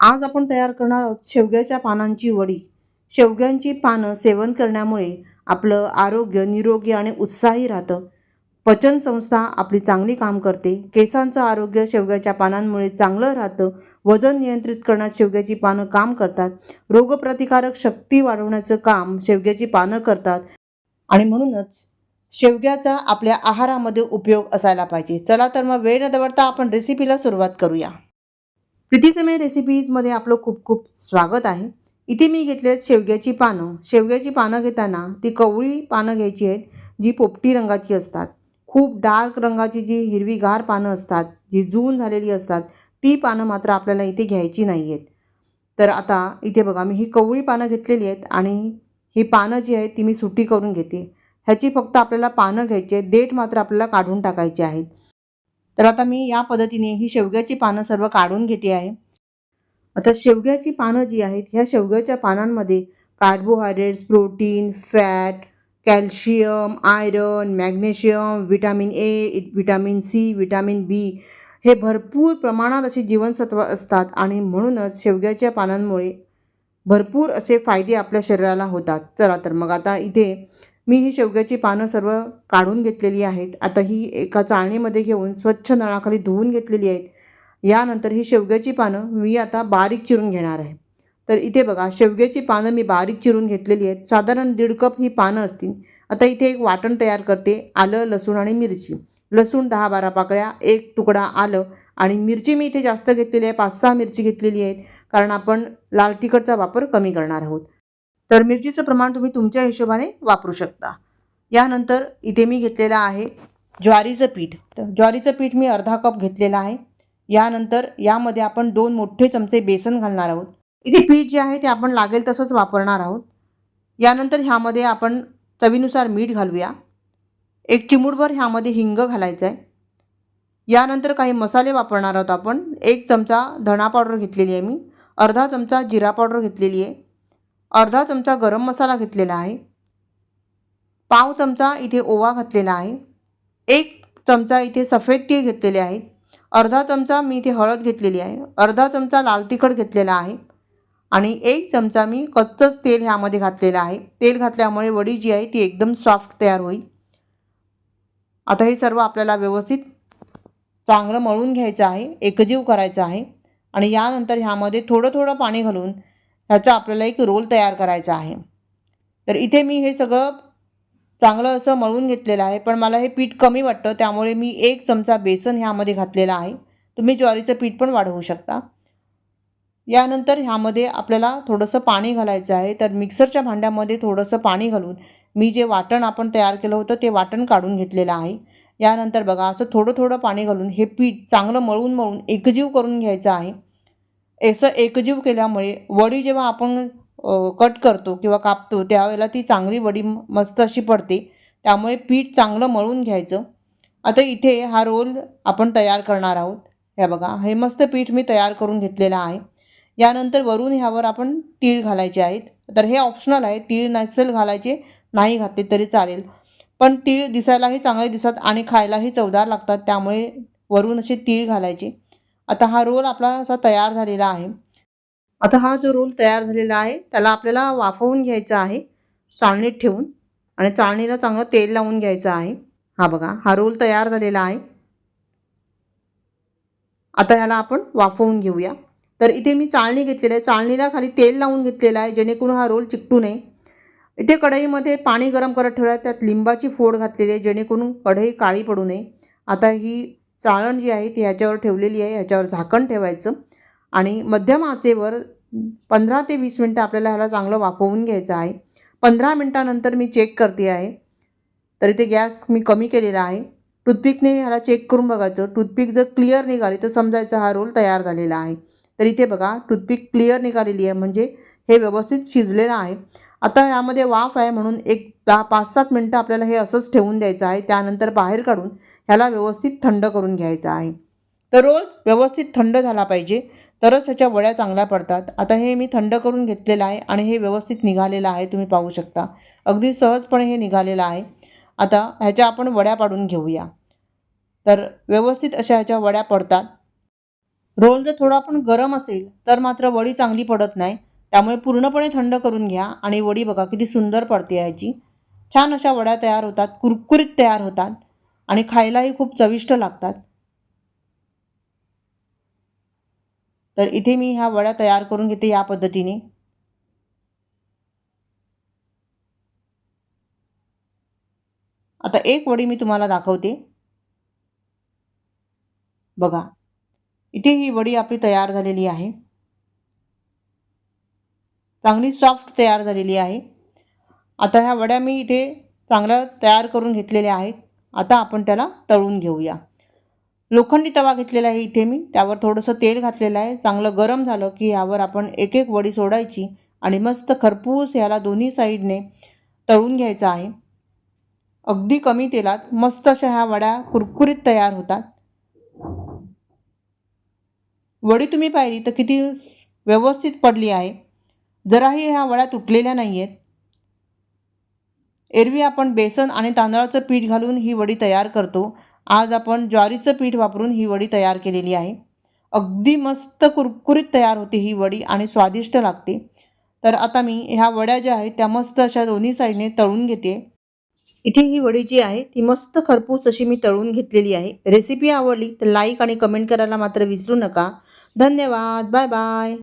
आज आपण तयार करणार आहोत शेवग्याच्या पानांची वडी. शेवग्यांची पानं सेवन करण्यामुळे आपलं आरोग्य निरोगी आणि उत्साही राहतं. पचनसंस्था आपली चांगली काम करते. केसांचं आरोग्य शेवग्याच्या पानांमुळे चांगलं राहतं. वजन नियंत्रित करण्यात शेवग्याची पानं काम करतात. रोगप्रतिकारक शक्ती वाढवण्याचं काम शेवग्याची पानं करतात. आणि म्हणूनच शेवग्याचा आपल्या आहारामध्ये उपयोग असायला पाहिजे. चला तर मग वेळ न दवडता आपण रेसिपीला सुरुवात करूया. प्रीतीसमय रेसिपीजमध्ये आपलं खूप खूप स्वागत आहे. इथे मी घेतले आहेत शेवग्याची पानं. शेवग्याची पानं घेताना ती कवळी पानं घ्यायची आहेत जी पोपटी रंगाची असतात. खूप डार्क रंगाची जी हिरवीगार पानं असतात जी जून झालेली असतात ती पानं मात्र आपल्याला इथे घ्यायची नाही आहेत तर आता इथे बघा मी ही कवळी पानं घेतलेली आहेत आणि ही पानं जी आहेत ती मी सुटी करून घेते. ह्याची फक्त आपल्याला पानं घ्यायची आहेत देठ मात्र आपल्याला काढून टाकायचे आहेत. तर आता मी या पद्धतीने ही शेवग्याची पानं सर्व काढून घेते आहे. आता शेवग्याची पानं जी आहेत ह्या शेवग्याच्या पानांमध्ये carbohydrates protein fat calcium iron magnesium vitamin A vitamin C vitamin B हे भरपूर प्रमाणात असे जीवनसत्व असतात आणि म्हणूनच शेवग्याच्या पानांमुळे भरपूर असे फायदे आपल्या शरीराला होतात. चला तर मग आता इथे मी ही शेवग्याची पानं सर्व काढून घेतलेली आहेत. आता ही एका चाळणीमध्ये घेऊन स्वच्छ नळाखाली धुवून घेतलेली आहेत. यानंतर ही शेवग्याची पानं मी आता बारीक चिरून घेणार आहे. तर इथे बघा शेवग्याची पानं मी बारीक चिरून घेतलेली आहेत. साधारण दीड कप ही पानं असतील. आता इथे एक वाटण तयार करते. आलं लसूण आणि मिरची. लसूण दहा बारा पाकळ्या एक तुकडा आलं आणि मिरची मी इथे जास्त घेतलेली आहे. पाच सहा मिरची घेतलेली आहेत. कारण आपण लाल तिखटचा वापर कमी करणार आहोत. तर मिरचीचं प्रमाण तुम्ही तुमच्या हिशोबाने वापरू शकता. यानंतर इथे मी घेतलेलं आहे ज्वारीचं पीठ. तर ज्वारीचं पीठ मी अर्धा कप घेतलेलं आहे. यानंतर यामध्ये आपण दोन मोठे चमचे बेसन घालणार आहोत. इथे पीठ जे आहे ते आपण लागेल तसंच वापरणार आहोत. यानंतर ह्यामध्ये आपण चवीनुसार मीठ घालूया. एक चिमूटभर ह्यामध्ये हिंग घालायचं आहे यानंतर काही मसाले वापरणार आहोत आपण. एक चमचा धणा पावडर घेतलेली आहे मी. अर्धा चमचा जिरा पावडर घेतलेली आहे. अर्धा चमचा गरम मसाला घेतलेला आहे. पाव चमचा इथे ओवा घातलेला आहे. एक चमचा इथे सफेद तीळ घेतलेले आहेत अर्धा चमचा मी इथे हळद घेतलेली आहे. अर्धा चमचा लाल तिखट घेतलेला आहे. आणि एक चमचा मी कच्चंच तेल ह्यामध्ये घातलेलं आहे. तेल घातल्यामुळे वडी जी आहे ती एकदम सॉफ्ट तयार होईल. आता हे सर्व आपल्याला व्यवस्थित चांगलं मळून घ्यायचं आहे. एकजीव करायचं आहे. आणि यानंतर ह्यामध्ये थोडं थोडं पाणी घालून ह्याचा आपल्याला एक रोल तयार करायचा आहे. तर इथे मी हे सगळं चांगलं असं मळून घेतलेलं आहे. पण मला हे पीठ कमी वाटतं त्यामुळे मी एक चमचा बेसन ह्यामध्ये घातलेला आहे. तुम्ही ज्वारीचं पीठ पण वाढवू शकता. यानंतर ह्यामध्ये आपल्याला थोडंसं पाणी घालायचं आहे. तर मिक्सरच्या भांड्यामध्ये थोडंसं पाणी घालून मी जे वाटण आपण तयार केलं होतं ते वाटण काढून घेतलेलं आहे. यानंतर बघा असं थोडं थोडं पाणी घालून हे पीठ चांगलं मळून मळून एकजीव करून घ्यायचं आहे. असं एकजीव केल्यामुळे वडी जेव्हा आपण कट करतो किंवा कापतो त्यावेळेला ती चांगली वडी मस्त अशी पडते. त्यामुळे पीठ चांगलं मळून घ्यायचं. आता इथे हा रोल आपण तयार करणार आहोत. हे बघा हे मस्त पीठ मी तयार करून घेतलेलं आहे. यानंतर वरून ह्यावर आपण तीळ घालायचे आहेत. तर हे ऑप्शनल आहे तीळ नसेल घालायचे नाही घातले तरी चालेल. पण तीळ दिसायलाही चांगले दिसतात आणि खायलाही चवदार लागतात. त्यामुळे वरून असे तीळ घालायचे. आता हा रोल आपला असा तयार झालेला आहे. आता हा जो रोल तयार झालेला आहे त्याला आपल्याला वाफवून घ्यायचा आहे चाळणीत ठेवून आणि चाळणीला चांगलं तेल लावून घ्यायचं आहे. हा बघा हा रोल तयार झालेला आहे. आता ह्याला आपण वाफवून घेऊया. तर इथे मी चाळणी घेतलेली आहे. चाळणीला खाली तेल लावून घेतलेलं आहे जेणेकरून हा रोल चिकटू नये. इथे कढईमध्ये पाणी गरम करत ठेवलं आहे त्यात लिंबाची फोड घातलेली आहे जेणेकरून कढई काळी पडू नये. आता ही चाळण जी आहे ती ह्याच्यावर ठेवलेली आहे ह्याच्यावर झाकण ठेवायचं. आणि मध्यम आचेवर पंधरा ते वीस मिनटं आपल्याला ह्याला चांगलं वाफवून घ्यायचं आहे. पंधरा मिनटानंतर मी चेक करते आहे. तर इथे गॅस मी कमी केलेला आहे. टूथपिकने ह्याला चेक करून बघायचं. टूथपिक जर क्लिअर निघाली तर समजायचं हा रोल तयार झालेला आहे. तर इथे बघा टूथपिक क्लिअर निघालेली आहे. म्हणजे हे व्यवस्थित शिजलेलं आहे. आता यामध्ये वाफ आहे म्हणून एक दहा पाच सात मिनटं आपल्याला हे असंच ठेवून द्यायचं आहे. त्यानंतर बाहेर काढून ह्याला व्यवस्थित थंड करून घ्यायचं आहे. तर रोल व्यवस्थित थंड झाला पाहिजे. तरच ह्याच्या वड्या चांगल्या पडतात. आता हे मी थंड करून घेतलेलं आहे आणि हे व्यवस्थित निघालेलं आहे. तुम्ही पाहू शकता. अगदी सहजपणे हे निघालेलं आहे. आता ह्याच्या आपण वड्या पाडून घेऊया. तर व्यवस्थित अशा ह्याच्या वड्या पडतात. रोल जर थोडा पण गरम असेल तर मात्र वडी चांगली पडत नाही. त्यामुळे पूर्णपणे थंड करून घ्या आणि वडी बघा किती सुंदर पडते याची. छान अशा वड्या तयार होतात कुरकुरीत तयार होतात आणि खायलाही खूप चविष्ट लागतात. तर इथे मी ह्या वड्या तयार करून घेते या पद्धतीने. आता एक वडी मी तुम्हाला दाखवते. बघा. इथे ही वडी आपली तयार झालेली आहे. चांगली सॉफ्ट तयार झालेली आहे. आता ह्या वड्या मी इथे चांगल्या तयार करून घेतलेल्या आहेत. आता आपण त्याला तळून घेऊया. लोखंडी तवा घेतलेला आहे इथे मी. त्यावर थोडंसं तेल घातलेलं आहे. चांगलं गरम झालं की यावर आपण एक एक वडी सोडायची आणि मस्त खरपूस ह्याला दोन्ही साईडने तळून घ्यायचं आहे. अगदी कमी तेलात मस्त अशा ह्या वड्या कुरकुरीत तयार होतात. वडी तुम्ही पाहिली तर किती व्यवस्थित पडली आहे. जराही ह्या वड्या तुटलेल्या नाही आहेत एरवी आपण बेसन आणि तांदळाचं पीठ घालून ही वडी तयार करतो. आज आपण ज्वारीचं पीठ वापरून ही वडी तयार केलेली आहे. अगदी मस्त कुरकुरीत तयार होते ही वडी आणि स्वादिष्ट लागते. तर आता मी ह्या वड्या ज्या आहेत त्या मस्त अशा दोन्ही साईडने तळून घेते. इथे ही वडी जी आहे ती मस्त खरपूस अशी मी तळून घेतलेली आहे. रेसिपी आवडली तर लाईक आणि कमेंट करायला मात्र विसरू नका. धन्यवाद. Bye bye.